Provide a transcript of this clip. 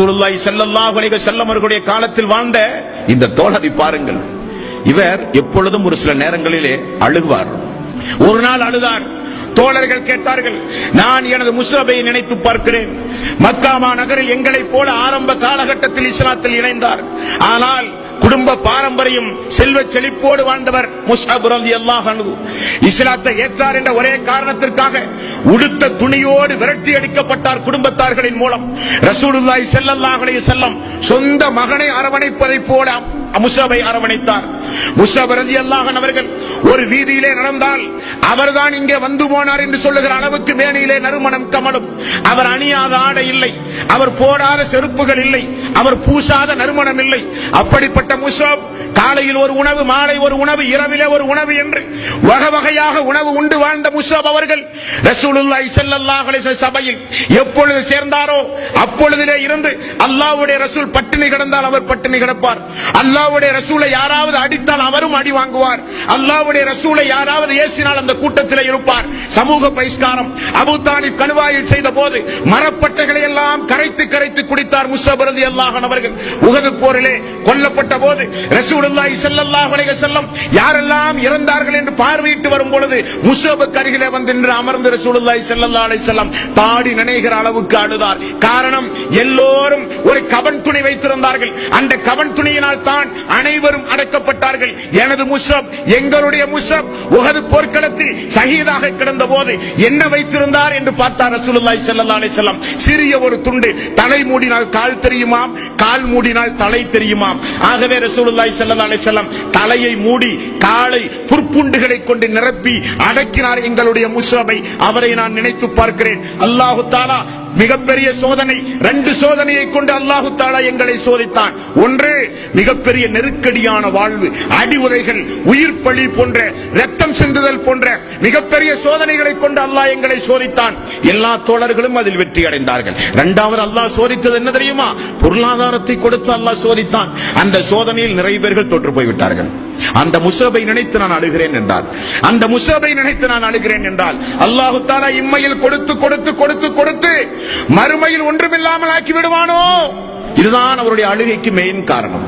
ரசூலுல்லாஹி ஸல்லல்லாஹு அலைஹி வஸல்லம் அவர்களுடைய காலத்தில் வாழ்ந்த இந்த தோழரை பாருங்கள். இவர் எப்பொழுதும் ஒரு சில நேரங்களிலே அழுகுவார். ஒரு நாள் அழுதார். தோழர்கள் கேட்டார்கள் நான் எனது முஸ்ரபை நினைத்து பார்க்கிறேன். மக்காமா நகரில் எங்களைப் போல ஆரம்ப காலகட்டத்தில் இஸ்லாத்தில் இணைந்தார். ஆனால் குடும்ப பாரம்பரியம் செல்வ செழிப்போடு வாழ்ந்தவர் முஸ்ஹப் ரலியல்லாஹு இஸ்லாத்தை ஏற்றார் என்ற ஒரே காரணத்திற்காக உடுத்த துணியோடு விரட்டி அடிக்கப்பட்டார் குடும்பத்தார்களின் மூலம். ரசூலுல்லாய் ஸல்லல்லாஹு செல்லம் சொந்த மகனை அரவணைப்பதைப் போல அமுசாவை அரவணைத்தார். முஸ்ஹப் ரதி அல்லாஹன் அவர்கள் ஒரு வீதியிலே நடந்தால் அவர்தான் இங்கே வந்து போனார் என்று சொல்லுகிற அளவுக்கு மேனியிலே நறுமணம் கமலும். அவர் அணியாத ஆடை இல்லை. அவர் போடாத செருப்புகள் இல்லை. அவர் பூசாத நறுமணம் இல்லை. அப்படிப்பட்ட முசாப் காலையில் ஒரு உணவு மாலை ஒரு உணவு இரவிலே ஒரு உணவு என்று வகை வகையாக உணவு உண்டு வாழ்ந்த முசாப் அவர்கள். ரசூலுல்லாஹி ஸல்லல்லாஹு அலைஹி சபையில் எப்பொழுது சேர்ந்தாரோ அப்பொழுதிலே இருந்து அல்லாஹ்வுடைய ரசூல் பட்டினி கிடந்தால் அவர் பட்டினி கிடப்பார். அல்லாஹ்வுடைய ரசூலை யாராவது அடித்தால் அவரும் அடி வாங்குவார். அல்லாஹ்வுடைய ரசூலை யாராவது ஏசினால் அந்த கூட்டத்தில் இருப்பார். சமூக பகிஷ்காரம் அபு தாலிப் கணுவாயில் செய்த போது மரப்பட்டைகளை எல்லாம் கரைத்து கரைத்து குடித்தார் முஸ்ஹப் ரலியல்லாஹு அவர்கள். உஹது போரிலே கொல்லப்பட்ட போது ரசூலுல்லாஹி ஸல்லல்லாஹு அலைஹி வஸல்லம் யாரெல்லாம் இறந்தார்கள் என்று பார்வையிட்டு வரும் பொழுது முஸ்ஹபுக்கு அருகிலே வந்து நின்று அமர்ந்து ரசூலுல்லாய் ஸல்லல்லாஹு செல்லம் வஸல்லம் தாடி நினைகிற அளவுக்கு அழுதார். காரணம் எல்லோரும் ஒரு கவன் துணி வந்தார்கள் அந்த கவன் துணியினால் தான் அனைவரும் அடைக்கப்பட்டார்கள். எனது முஷப் எங்களுடைய முஷப் உகது போர்க்களத்தில் சகிதாக கிடந்த போது என்ன வைத்திருந்தார் என்று பார்த்தார் ரசூலுல்லாய் செல்லல்லா அலைஹி வஸல்லம். சிறிய ஒரு துண்டு தலை மூடினால் கால் தெரியுமாம் கால் மூடினால் தலை தெரியுமாம். ஆகவே ரசூலுல்லாய் செல்லல்லா அலைஹி வஸல்லம் தலையை மூடி காலை புற்புண்டுகளை கொண்டு நிரப்பி அடக்கினார் எங்களுடைய முஷபை. அவரை நான் நினைத்து பார்க்கிறேன். அல்லாஹு தாலா மிகப்பெரிய சோதனை ரெண்டு சோதனையை கொண்டு அல்லாஹு தாலா எங்களை சோதித்தான். ஒன்று மிகப்பெரிய நெருக்கடியான வாழ்வு அடி உதைகள் உயிர் பழி போன்ற ரத்தம் சிந்துதல் போன்ற மிகப்பெரிய சோதனைகளை கொண்டு அல்லாஹ் எங்களை சோதித்தான். எல்லா தோழர்களும் அதில் வெற்றி அடைந்தார்கள். இரண்டாவது அல்லாஹ் சோதித்தது என்ன தெரியுமா? பொருளாதாரத்தை கொடுத்து அல்லாஹ் சோதித்தான். அந்த சோதனையில் நிறைய பேர்கள் தொற்று போய்விட்டார்கள். அந்த முசபை நினைத்து நான் அழுகிறேன் என்றார். அந்த முசபை நினைத்து நான் அழுகிறேன் என்றால் அல்லாஹு தாலா இம்மையில் கொடுத்து கொடுத்து கொடுத்து கொடுத்து மறுமையில் ஒன்றுமில்லாமல் ஆக்கி விடுவானோ? இதுதான் அவருடைய அழுகைக்கு மெயின் காரணம்.